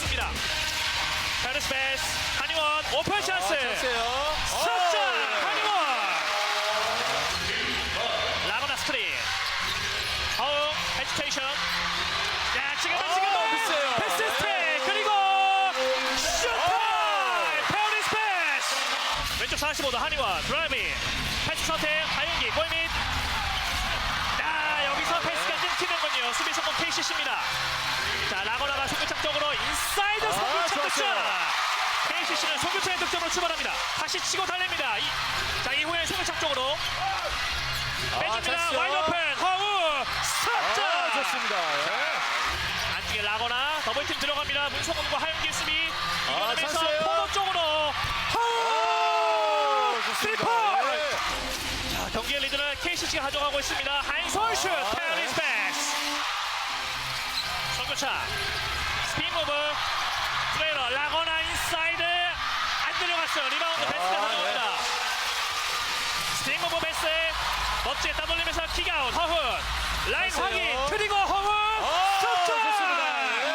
선수입니다. 페르스 베스 한이원 오픈 찬스. 아, 찬스예요. 석자 어, 한이원. 라거나 스크린. 허웅 헤지테이션. 야 지금은 아, 지금은 미스예요. 패스 스틱 네. 그리고 슈터. 페르스 베스. 왼쪽 45도 한이원 드라이빙. 패스 선택 하윤기 골밑. 자 여기서 패스가 끊기는군요. 수비 성공 KCC입니다. 자 라거나가 송교창 쪽으로 인사이드 아, 송교창 득점. KCC는 송교창의 득점으로 출발합니다. 다시 치고 달립니다. 이, 자 이후에 송교창 쪽으로 빼줍니다. 찬스요. 와이드 오픈 허우 석점. 아, 좋습니다. 예. 안쪽에 라거나 더블팀 들어갑니다. 문성훈과 하윤기 수비. 아, 이겨내면서 찬스예요. 코너 쪽으로 허우 아, 좋습니다. 스리퍼. 예. 자, 경기의 리드는 KCC가 가져가고 있습니다. 한솔 슛, 아, 테니스 패스. 성교차, 무브, 트레이너, 라거나 인사이드. 안 들어갔어요. 리바운드 베스가 아, 가져갑니다. 스핀 무브 베스. 멋지게 따돌리면서 킥아웃, 허훈. 라인 됐어요. 확인, 그리고 허훈. 아! 좋습니다. 예.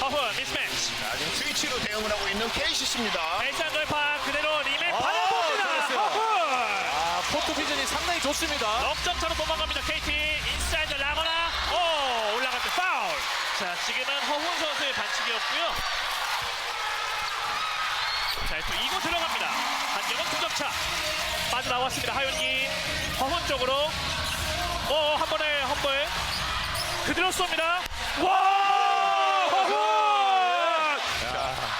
허훈, 미스매치. 자, 지금 스위치로 대응을 하고 있는 KCC입니다. 베이스 안 돌파, 그대로 리메 아, 받아봅니다. 허훈. 아, 포트 비전이 상당히 좋습니다. 넉점 차로 도망갑니다. KT 인사이드 라거나 오 올라갈 때 파울. 자 지금은 허훈 선수의 반칙이었고요. 자또 이고 들어갑니다. 한경은 두점차 빠져나왔습니다. 하윤기 허훈 쪽으로 오한 번에 험벌 그대로 쏩니다. 와 허훈.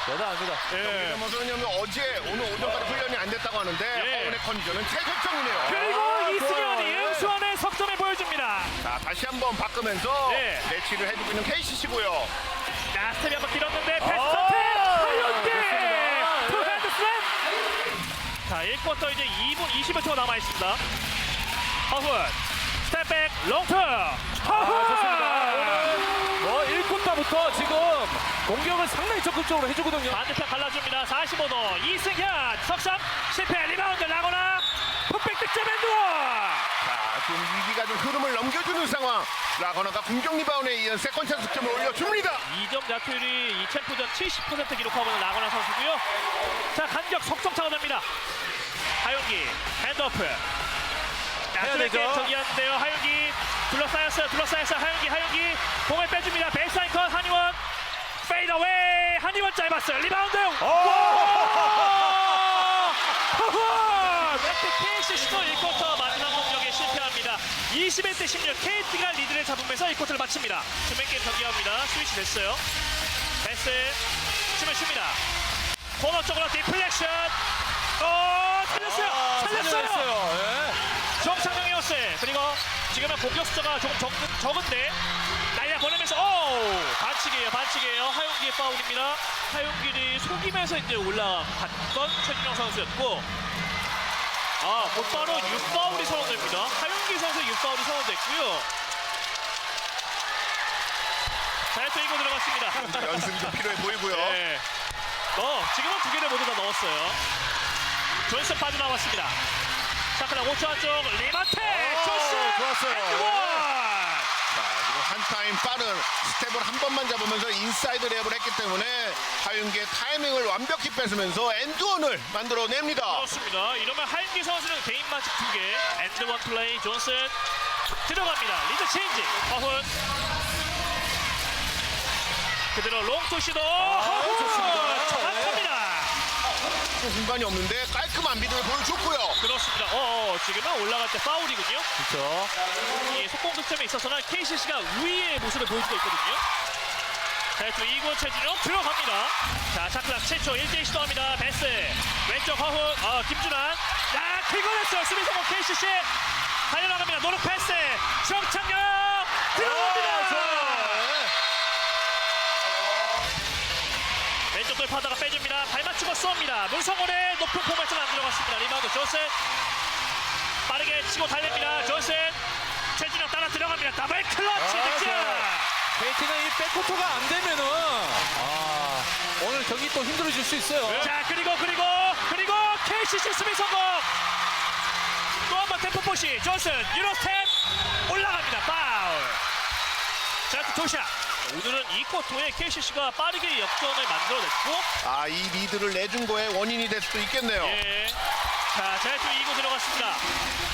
대단합니다. 예. 뭐냐면 어제 오늘 오전까지 훈련이 안 됐다고 하는데 예. 허훈의 컨디션은 최고점이네요. 그리고 아, 이승현이 좋아요. 응수원의 석점을 보여줍니다. 자, 다시 한번 바꾸면서 예. 매치를 해주고 있는 KCC고요. 자, 스텝이 한번 길었는데 패스 아, 선택! 하윤기! 좋습니다. 투 핸드 슬램! 자, 1쿼터 이제 2분 20여 초 남아 있습니다. 허훈, 스텝백, 롱투! 허훈! 아, 좋습니다. 오늘 뭐 1쿼터부터 지금 공격을 상당히 적극적으로 해주거든요. 반대편 갈라줍니다. 45도 이승현, 석점, 실패, 리바운드, 라거나, 풋백 득점 엔드원! 자, 지금 위기가 좀 흐름을 넘겨주는 상황. 라거나가 공격 리바운드에 이은 세컨 찬스 득점을 올려줍니다. 2점 자투율이 이 챔프전 70% 기록하고 있는 라거나 선수고요. 자, 간격 석점 차가 됩니다. 하윤기, 핸드오프. 자, 해야 되죠. 저기한데요. 하윤기 둘러싸였어요. 둘러싸였어요. 하윤기, 하윤기 공을 빼줍니다. 베이스라인 컷 한이원 페이더웨이 한이원 짧았어요. 리바운드. KCC도 1쿼터 마지막 공격에 실패합니다. 21 대 16 KT가 리드를 잡으면서 1쿼터를 마칩니다. 주맨 게임 전개합니다. 스위치 됐어요. 베스 춤을 춥니다. 코너 쪽으로 디플렉션. 어, 살렸어요. 아, 살렸어요. 예. 호스 그리고 지금은 공격 숫자가 조금 적, 적은데 반칙이에요 반칙이에요 하윤기의 파울입니다 하윤기를 속이면서 이제 올라갔던 최준영 선수였고 아 곧바로 6파울이 선언됩니다 하윤기 선수 6파울이 선언됐고요 자또 이거 들어갔습니다 연습이 좀 필요해 보이고요. 네. 어, 지금은 두 개를 모두 다 넣었어요. 존슨 빠져나왔습니다. 자, 그럼 5초 안쪽 리마테 오, 존슨 좋았어요. 엔드원. 자, 지금 한 타임 빠른 스텝을 한 번만 잡으면서 인사이드 랩을 했기 때문에 하윤기의 타이밍을 완벽히 뺏으면서 엔드원을 만들어냅니다. 그렇습니다. 이러면 하인기 선수는 개인 반칙 두 개. 엔드원 플레이 존슨 들어갑니다. 리드 체인지. 허훈. 그대로 롱투 시도. 허훈 좋습니다. 순간이 없는데 깔끔한 미드를 보여줬고요. 그렇습니다. 어, 어, 지금은 올라갈 때 파울이군요. 그렇죠. 이 속공 득점에 있어서는 KCC가 우위의 모습을 보여주고 있거든요. 자, 또 2구 최진영 들어갑니다. 자, 차클락 최초 1대1 시도합니다. 베스. 왼쪽 허훈, 어, 김준환. 자, 긁어냈어요. 수비 성공 KCC. 달려나갑니다. 노력 패스. 정창영 들어갑니다. 돌파하다가 빼줍니다. 발 맞추고 쏩니다. 문성원의 높은 포맷은 안 들어갔습니다. 리바운드 존슨. 빠르게 치고 달립니다. 존슨. 최진영 따라 들어갑니다. 더블 클러치 아, 득점. KT는 이 백코트가 안 되면은 아, 오늘 경기 또 힘들어질 수 있어요. 자 그리고 그리고 그리고 KCC 수비 성공 또 한 번 템포 포시 존슨 유로 스텝 올라갑니다 파울 자또 도샷 오늘은 이 쿼터에 KCC가 빠르게 역전을 만들어냈고 아, 이 리드를 내준 거에 원인이 될 수도 있겠네요. 예. 자, 자유투 2구 들어갔습니다.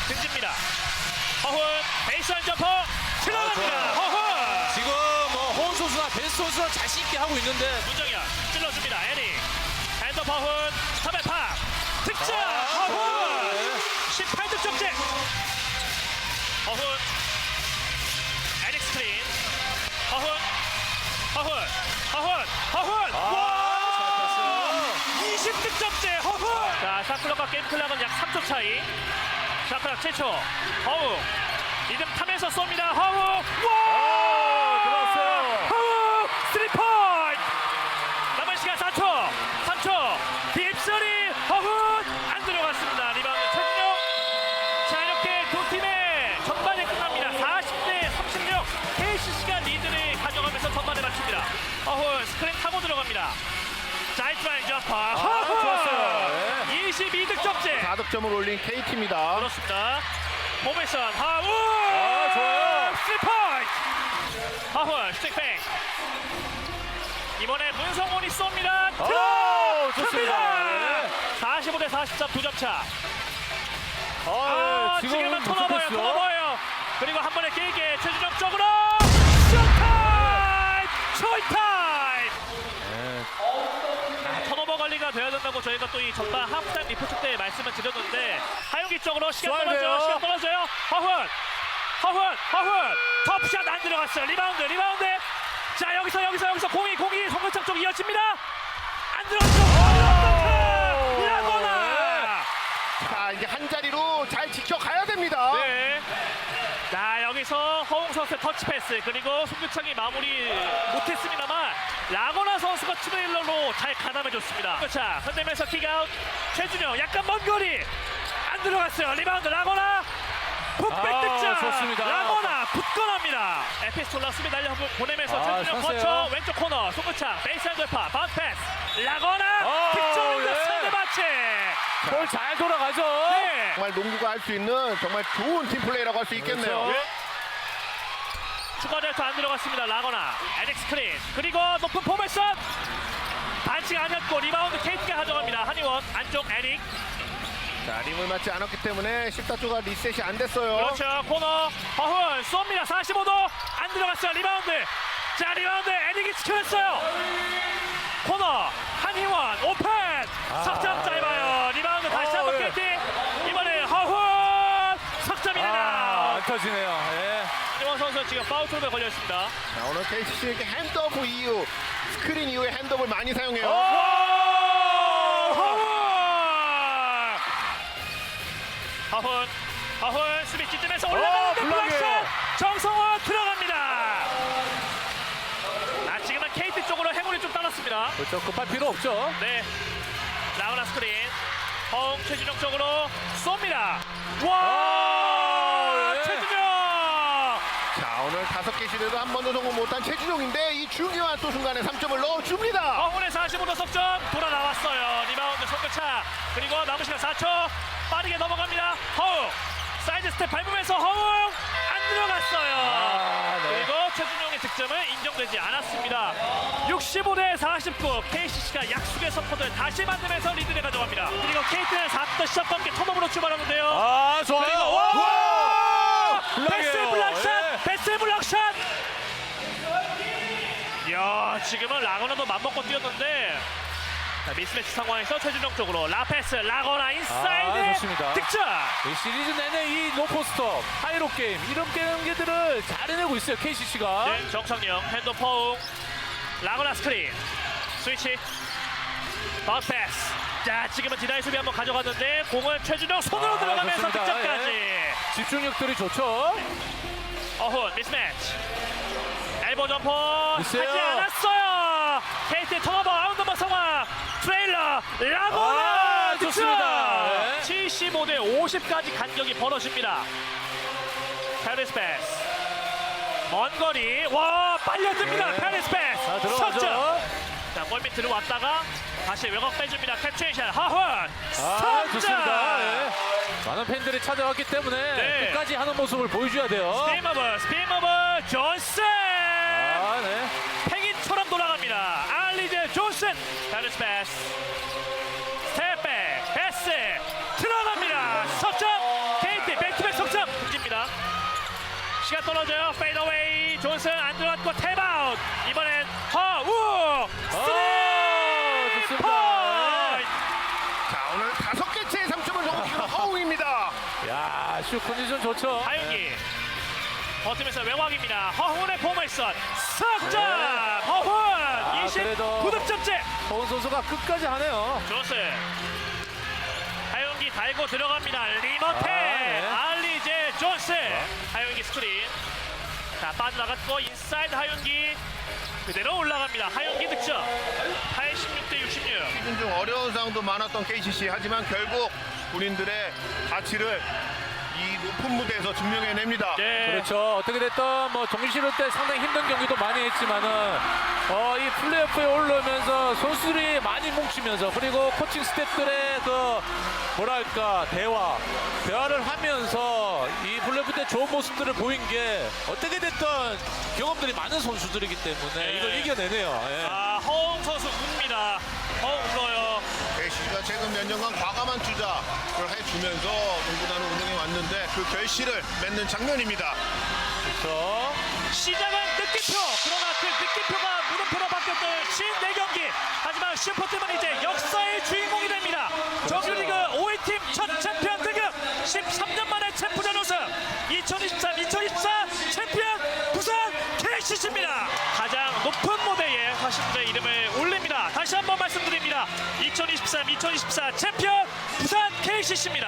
등집니다. 허훈 베이스라인 점퍼 들어갑니다. 좋아요. 허훈 지금 뭐 호은 선수나 벤스 선수는 자신 있게 하고 있는데 문정현 찔러줍니다. 에리 핸드업 허훈 스탑의 파 득점 아, 허훈 네. 18득점째 허훈 허훈 허훈 아, 와! 잘 20득점째 허훈 자 샤클락과 게임 클락은 약 3초 차이. 샤클락 7초. 허웅 리듬 타면서 쏩니다. 허웅 와 타고 들어갑니다. 자이트라인 점퍼 허훈 좋았어요. 22득점째 4득점을 올린 KT입니다. 그렇습니다. 포메이션 하훈 아, 좋아요. 3포인트 하훈 스틱백 이번에 문성훈이 쏩니다. 오, 좋습니다. 들어갑니다. 45 대 43 두 점 차. 아, 아, 예, 지금은 무슨 토너버요. 그리고 한 번에 길게 최준영 쪽으로 관리가 돼야 된다고 저희가 또 이 전반 하프타임 리포트 때 말씀을 드렸는데 하윤기 쪽으로 시간 쏴야 떨어져요. 시간 떨어져요. 허훈! 허훈! 허훈! 터프샷 안 들어갔어요. 리바운드, 리바운드. 자, 여기서 여기서 여기서 공이 공이 송근창 쪽 이어집니다. 안 들어갔죠. 라거나! 자, 이제 한 자리로 잘 지켜가야 됩니다. 네. 자 여기서 선수의 터치 패스 그리고 송규창이 마무리 못했습니다만 라거나 선수가 트레일러로 잘 가담해줬습니다. 자 흔들면서 킥아웃 최준영 약간 먼 거리 안 들어갔어요. 리바운드 라거나 풋백 아, 득점 좋습니다. 라거나 굳건합니다. 에피스톨라 수비 날려 보내면서 아, 최준영. 거쳐 왼쪽 코너 송규창 베이스라인 돌파 바운스 패스 라거나 아, 득점인데 예. 상대마치 볼 잘 돌아가죠. 네. 정말 농구가 할 수 있는 정말 좋은 팀 플레이라고 할 수 있겠네요. 그렇죠. 추가 델타 안 들어갔습니다. 라거나, 에릭 스크린, 그리고 높은 포메션 반칙 아니었고 리바운드 KT가 가져갑니다. 한의원 안쪽 에릭, 자, 림을 맞지 않았기 때문에 14초가 리셋이 안 됐어요. 그렇죠 코너 허훈 쏩니다. 45도 안 들어갔어요. 리바운드, 자 리바운드 에릭이 지켜냈어요. 코너 한의원 오펜 석점 짧아요. 리바운드 다시 어, 한번 예. KT 이번에 허훈 석점이 아, 나가. 안 터지네요. 예. 한의원 선수 지금 파울 트롤에 걸려 있습니다. 자, 오늘 KCC에게 핸드오프 이후 스크린 이후에 핸드업을 많이 사용해요. 하훈 하훈 수비 찌점에서 올라가는데 어, 블락이에요. 블락샷 정성화 들어갑니다 아 지금은 KT 쪽으로 행운이 좀 따랐습니다 그렇죠. 급할 필요 없죠. 네 라우나 스크린 허웅 최준영 쪽으로 쏩니다 와 아, 예. 최준영 자, 오늘 다섯 개 시대도 한 번도 성공 못한 최준용인데 이 중요한 또 순간에 3점을 넣어줍니다. 허훈의 45도 석점 돌아 나왔어요. 리바운드 손교차. 그리고 남은 시간 4초. 빠르게 넘어갑니다. 허웅. 사이드 스텝 밟으면서 허웅! 안 들어갔어요. 아, 네. 그리고 최준용의 득점은 인정되지 않았습니다. 65 대 49 KCC가 약속의 선포를 다시 만들면서 리드를 가져갑니다. 그리고 KT는 4쿼터 시작과 함께 턴오버로 출발하는데요. 아, 좋아요. 그리고 지금은 라거나도 맘먹고 뛰었는데 자, 미스매치 상황에서 최준영 쪽으로 라페스 라거나 인사이드 아, 좋습니다. 득점! 이 시리즈 내내 이 로포스톱, 하이로 게임 이런 게임들을 잘 해내고 있어요. KCC가. 네, 정상영 핸드 포웅 라거나 스크린 스위치 바운스 패스 자 지금은 디나이 수비 한번 가져갔는데 공을 최준영 손으로 아, 들어가면서 좋습니다. 득점까지 집중력들이 좋죠. 어훈 미스매치 엘보 점퍼 하지 있어요. 않았어요 KT 턴오버 아웃넘버 상황 트레일러 라고나 아, 좋습니다. 네. 75 대 50까지 간격이 벌어집니다 페리스 패스 먼 거리 와 빨려듭니다 네. 페리스 패스 자, 석점 들어가죠. 자 골 밑으로 왔다가 다시 외곽 빼줍니다 캡처샷 하훈 아, 석점 좋습니다. 예. 많은 팬들이 찾아왔기 때문에 네. 끝까지 하는 모습을 보여줘야 돼요. 스피머블 스피머블 존슨 아, 네. 들어갑니다. 존슨. 다르스 패스. 스텝백. 패스. 들어갑니다. 석점. KT 백투백 석점. 던집니다. 시간 떨어져요. 페이더웨이. 존슨 안 들어갔고 탭아웃. 이번엔 허우. 쓰리 좋습니다. 포인트. 자 오늘 다섯 개째 3점을 넘기는 허웅입니다. 야, 슛 컨디션 좋죠. 하윤기 버티면서 외곽입니다. 허훈의 포메이션 석점 허훈 20 그래도- 9득점째 허훈 선수가 끝까지 하네요. 조스 하윤기 달고 들어갑니다. 리머테 아, 네. 알리제 존스 하윤기 스크린 자 빠져나갔고 인사이드 하윤기 그대로 올라갑니다. 하윤기 득점 86대 66 시즌 중 어려운 상황도 많았던 KCC 하지만 결국 군인들의 가치를 이 높은 무대에서 증명해냅니다. 네. 그렇죠. 어떻게 됐든 뭐 정신을 때 상당히 힘든 경기도 많이 했지만은 어, 이 플레이오프에 올라오면서 선수들이 많이 뭉치면서 그리고 코칭 스태프들의 그 뭐랄까 대화 대화를 하면서 이 플레이오프 때 좋은 모습들을 보인 게 어떻게 됐든 경험들이 많은 선수들이기 때문에 네. 이걸 이겨내네요. 예. 아 허웅 선수 웁니다. 허웅 울어요. KCC가 최근 몇 년간 과감한 투자를 해주면서 농구단을 운영해 왔는데 그 결실을 맺는 장면입니다. 그렇죠. 시작은 느낌표 그러나 그 느낌표가 물음표로 바뀌었던 신네 경기. 하지만 슈퍼팀은 이제 역사의 주인공이 됩니다. 정규리그 5위팀 첫 챔피언 등급. 13년 만에 챔프전 우승. 2023-2024 챔피언 부산 KCC입니다. 가장 높은 무대에 자신들의 이름을 올립니다. 다시 한번 말씀드립니다. 2023-2024 챔피언 부산 KCC입니다